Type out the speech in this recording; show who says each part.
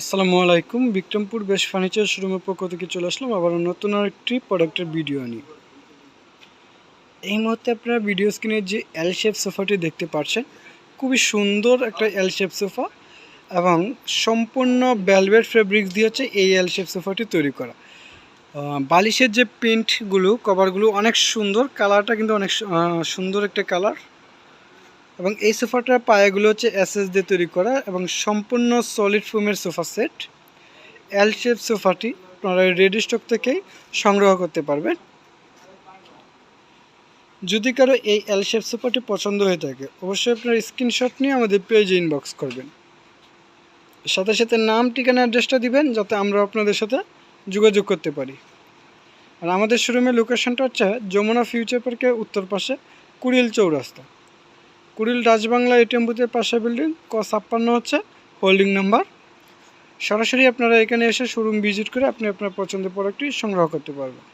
Speaker 1: আসসালামু আলাইকুম। বিক্রমপুর বেশ ফার্নিচার শোরুমের পক্ষ থেকে চলে আসলাম আবার নতুন আরেকটি প্রোডাক্টের ভিডিও নিয়ে। এই মুহূর্তে আপনারা ভিডিও স্ক্রিনে যে এল শেপ সোফাটি দেখতে পাচ্ছেন, খুবই সুন্দর একটা এল শেপ সোফা এবং সম্পূর্ণ ভেলভেট ফেব্রিক্স দিয়ে হচ্ছে এই এল শেপ সোফাটি তৈরি করা। বালিশের যে প্রিন্টগুলো কভারগুলো অনেক সুন্দর কালারটা কিন্তু অনেক সুন্দর একটা কালার এবং এই সোফাটার পায়াগুলো হচ্ছে এসএস দিয়ে তৈরি করা এবং সম্পূর্ণ সলিড ফোমের সোফা সেট এল শেপ সোফাটি আপনারা রেডি স্টক থেকেই সংগ্রহ করতে পারবেন। যদি কারও এই এল শেপ সোফাটি পছন্দ হয়ে থাকে, অবশ্যই আপনার স্ক্রিনশট নিয়ে আমাদের পেজে ইনবক্স করবেন। সাথে সাথে নাম, ঠিকানা অ্যাড্রেসটা দিবেন, যাতে আমরা আপনাদের সাথে যোগাযোগ করতে পারি। আর আমাদের শোরুমের লোকেশনটা হচ্ছে যমুনা ফিউচার পার্কের উত্তর পাশে কুড়িল চৌরাস্তা। কুড়িল রাজবাংলা এটিএম বুথের পাশে বিল্ডিং, ক ছাপ্পান্ন হচ্ছে, হোল্ডিং নাম্বার। সরাসরি আপনারা এখানে এসে শোরুম ভিজিট করে আপনি আপনার পছন্দের প্রোডাক্টটি সংগ্রহ করতে পারবেন।